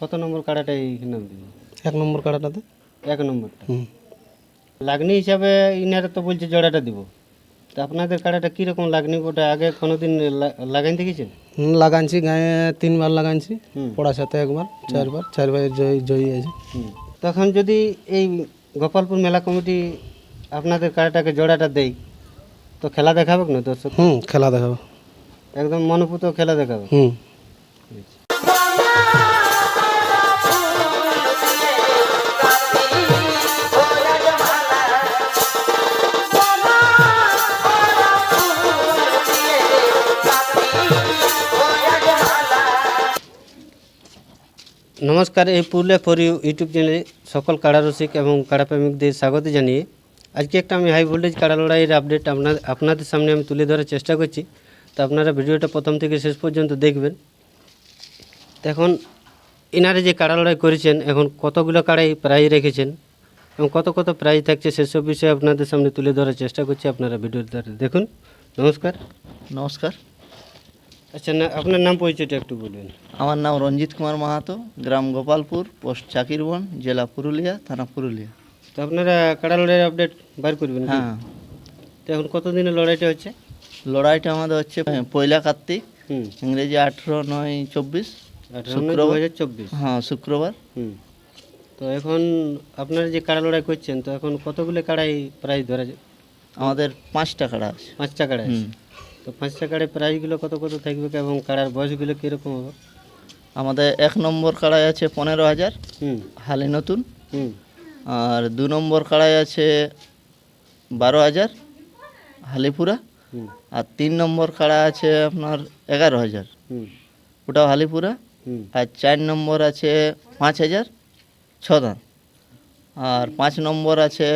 কত নম্বর কাড়াটা এই নাম দিবেন এক নম্বর কাড়াটাতে? এক নম্বরটা। লাগনি হিসাবে ইনারা তো বলছে জোড়াটা দিব। তো আপনাদের কাড়াটা কীরকম লাগনি? ওটা আগে কোনোদিন লাগাইন দেখেছেন? হুম, লাগানছি গায়ে তিনবার লাগানছি হুম। পড়ার সাথে একবার চারবার চারবার জয়ী জয়ী আছে তখন যদি এই গোপালপুর মেলা কমিটি আপনাদের কাড়াটাকে জোড়াটা দেয় তো খেলা দেখাবে না দর্শক? হুম খেলা দেখাবো। একদম মনোপুত খেলা দেখাবে? হুম। নমস্কার, এই পুরুলিয়া ফর ইউ ইউটিউব চ্যানেলে সকল কাড়া রসিক এবং কাড়া প্রেমিকদের স্বাগত জানিয়ে আজকে একটা আমি হাই ভোল্টেজ কাড়া লড়াইয়ের আপডেট আপনার, আপনাদের সামনে আমি তুলে ধরার চেষ্টা করছি। তো আপনারা ভিডিওটা প্রথম থেকে শেষ পর্যন্ত দেখবেন। এখন এনারা যে কাড়া লড়াই করেছেন, এখন কতগুলো কাড়াই প্রাইজ রেখেছেন এবং কত কত প্রাইজ থাকছে, সেসব বিষয়ে আপনাদের সামনে তুলে ধরার চেষ্টা করছি আপনারা ভিডিওর দ্বারা। দেখুন, নমস্কার। নমস্কার। আচ্ছা না আপনার নাম পরিচয়টা একটু বলবেন। আমার নাম রঞ্জিত কুমার মাহাতো গ্রাম গোপালপুর পোস্ট চাকিরবন জেলা পুরুলিয়া থানা পুরুলিয়া। তো আপনারা কাড়া লড়াইয়ের আপডেট বার করবেন হ্যাঁ। তো এখন কতদিনের লড়াইটা হচ্ছে? লড়াইটা আমাদের হচ্ছে পয়লা কার্তিক হুম। ইংরেজি আঠেরো নয় চব্বিশ দু হাজার চব্বিশ। হ্যাঁ শুক্রবার। হুম। তো এখন আপনারা যে কাড়া লড়াই করছেন তো এখন কতগুলো কাড়াই প্রাইজ ধরা যায়? আমাদের পাঁচটা কাড়া আছে। পাঁচটা কাড়া আছে? হুম। তো পাঁচটা কাড়ায় প্রাইজগুলো কত কত থাকবে এবং কাড়ার বয়সগুলো কীরকম হবে? আমাদের এক নম্বর কাড়াই আছে পনেরো হাজার হালে নতুন। আর দু নম্বর কাড়াই আছে বারো হাজার হালিপুরা। আর তিন নম্বর কাড়া আছে আপনার এগারো হাজার। ওটাও হালিপুরা। আর চার নম্বর আছে পাঁচ হাজার ছ দাঁত আর পাঁচ নম্বর আছে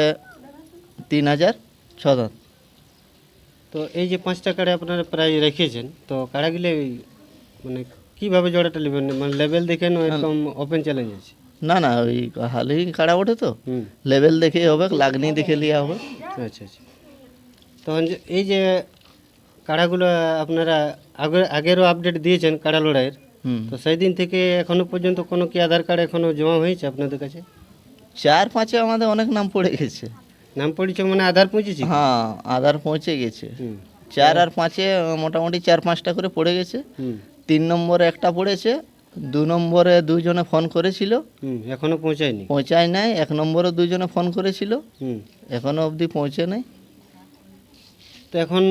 তিন হাজার ছ দাঁত তো এই যে পাঁচটা কাড়ে আপনারা প্রায় রেখেছেন তো কাড়াগুলো মানে কীভাবে জোড়াটা নেবেন? মানে লেভেল দেখে না একদম ওপেন চ্যালেঞ্জ আছে? না না ওই হালি কাড়া ওঠে তো। লেভেল দেখেই হবে লাগনি দেখে লিয়া হবে। আচ্ছা আচ্ছা। তখন এই যে কাড়াগুলো আপনারা আগে আগেরও আপডেট দিয়েছেন কাড়া লড়াইয়ের তো সেই দিন থেকে এখনও পর্যন্ত কোনো কি আধার কার্ড এখনও জমা হয়েছে আপনাদের কাছে? চার পাঁচে আমাদের অনেক নাম পড়ে গেছে। নাম পরিচয় মানে আধার পৌঁছেছি হ্যাঁ আধার পৌঁছে গেছে। চার আর পাঁচে মোটামুটি চার পাঁচটা করে পড়ে গেছে। তিন নম্বরে একটা পড়েছে দু নম্বরে দুজনে ফোন করেছিল। এখনও পৌঁছায়নি? পৌঁছায় নাই এক নম্বরে দুজনে ফোন করেছিল। এখনও অবধি পৌঁছে নাই। তো এখন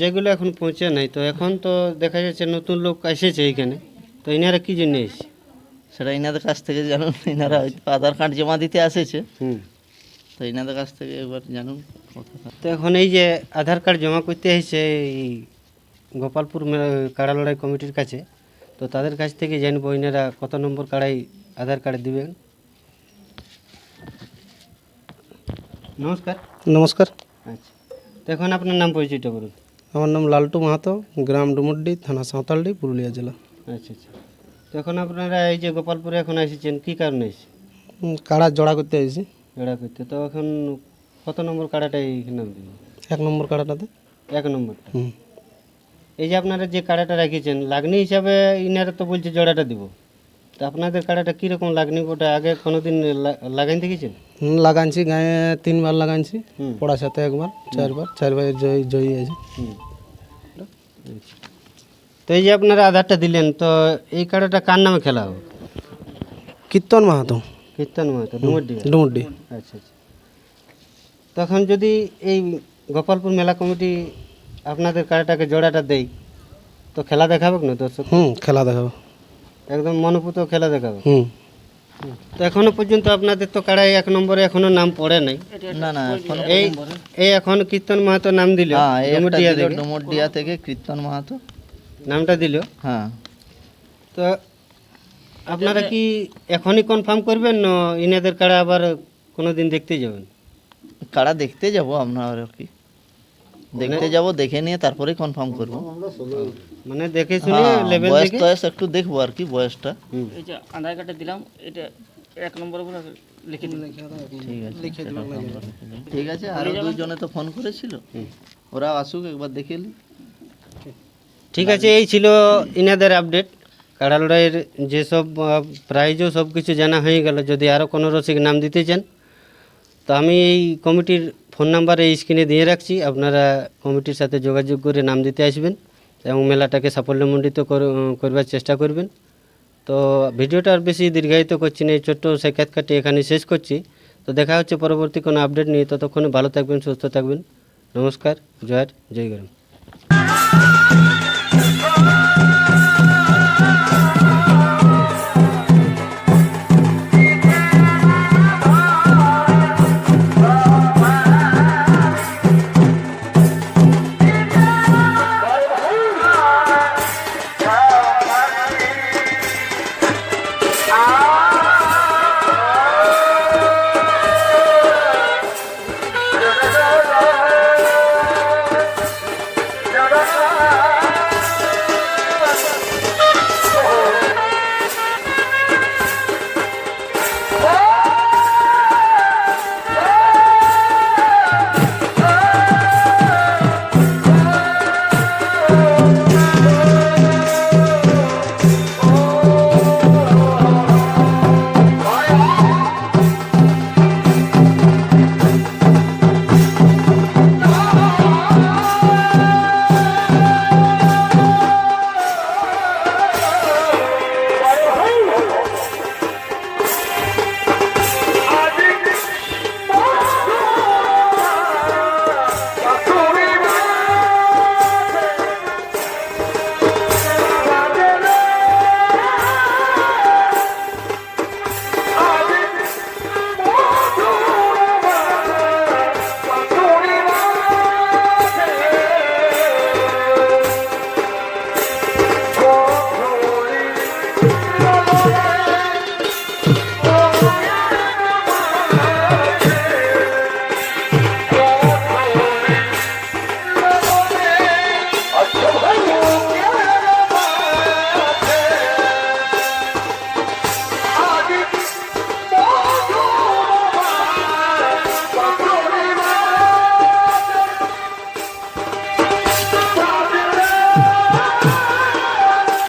যেগুলো এখন পৌঁছে নাই তো এখন তো দেখা যাচ্ছে নতুন লোক এসেছে এইখানে তো এনারা কি জন্য এসেছে? সেটা এনাদের কাছ থেকে জানুন এনারা হয়তো আধার কার্ড জমা দিতে আসেছে তো ইনাদের কাছ থেকে একবার জানুন কথা তো এখন এই যে আধার কার্ড জমা করতে এসেছে এই গোপালপুর কাড়া লড়াই কমিটির কাছে তো তাদের কাছ থেকে জানব ইনারা কত নম্বর কাড়াই আধার কার্ড দিবেন। নমস্কার। নমস্কার। আচ্ছা। তো এখন আপনার নাম পরিচয়টা বলুন। আমার নাম লালটু মাহাতো গ্রাম ডুমুরডি থানা সাঁওতালডি পুরুলিয়া জেলা। আচ্ছা আচ্ছা। তো এখন আপনারা এই যে গোপালপুরে এখন এসেছেন কী কারণে এসেছে কাড়া জোড়া করতে এসেছি। জোড়া করতে। তো এখন কত নম্বর কাড়াটা এই নাম এক নম্বর কাড়াটাতে? এক নম্বর এই যে আপনারা যে কাড়াটা রেখেছেন লাগনি হিসাবে ইনারা তো বলছে জোড়াটা দিব। তো আপনাদের কাড়াটা কীরকম লাগনি? ওটা আগে কোনোদিন লা- লাগাইন দেখেছেন? হুম, লাগানছি গায়ে তিনবার লাগানছি হুম। পড়ার সাথে একবার চারবার চারবার জয় জয়ী আছে তো এই যে আপনারা আধারটা দিলেন তো এই কাড়াটা কার নামে খেলা হবে? কীর্তন মাহাতো। কীর্তন মাহাতো ডুমুরডি ডুমুরডি আচ্ছা আচ্ছা। তখন যদি এই গোপালপুর মেলা কমিটি আপনাদের কাড়াটাকে জোড়াটা দেয় তো খেলা দেখাবে না দর্শক? হুম খেলা দেখাবো। একদম মনোপুত খেলা দেখাবে? হুম। তো এখনও পর্যন্ত আপনাদের তো কাড়াই এক নম্বরে এখনও নাম পড়ে নাই। না না এখন এই এই এখন কীর্তন মাহাতো নাম দিল? হ্যাঁ ডুমুরডিয়া থেকে কীর্তন মাহাতো। নামটা দিল? হ্যাঁ। তো আপনারা কি এখনই কনফার্ম করবেন না ইনাদের কাড়া আবার কোনো দিন দেখতে যাবেন? কারা দেখতে যাব আপনার আর কি। দেখতে যাব দেখে নিয়ে তারপরে কনফার্ম করব। মানে দেখে শুনে হ্যাঁ, লেভেল বয়স দেখে টয়স একটু দেখব আর কি বয়সটা। এই যে আধার কার্ডটা দিলাম এটা এক নম্বর বলে লিখে দিন ঠিক আছে লিখে। ঠিক আছে আরও দুজনে তো ফোন করেছিল। ওরা আসুক একবার দেখে নি। ঠিক আছে এই ছিল ইনাদের আপডেট কাড়া লড়াইয়ের যেসব প্রাইজও সব কিছু জানা হয়ে গেল, যদি আরও কোনো রসিক নাম দিতে চান, তো আমি এই কমিটির ফোন নাম্বার এই স্ক্রিনে দিয়ে রাখছি। আপনারা কমিটির সাথে যোগাযোগ করে নাম দিতে আসবেন এবং মেলাটাকে সাফল্যমণ্ডিত করবার চেষ্টা করবেন। তো ভিডিওটা আর বেশি দীর্ঘায়িত করছি না, এই ছোট্ট সাক্ষাৎকারটি এখানে শেষ করছি। তো দেখা হচ্ছে পরবর্তী কোনো আপডেট নিয়ে, ততক্ষণে ভালো থাকবেন, সুস্থ থাকবেন। নমস্কার, জয় জয় গরম।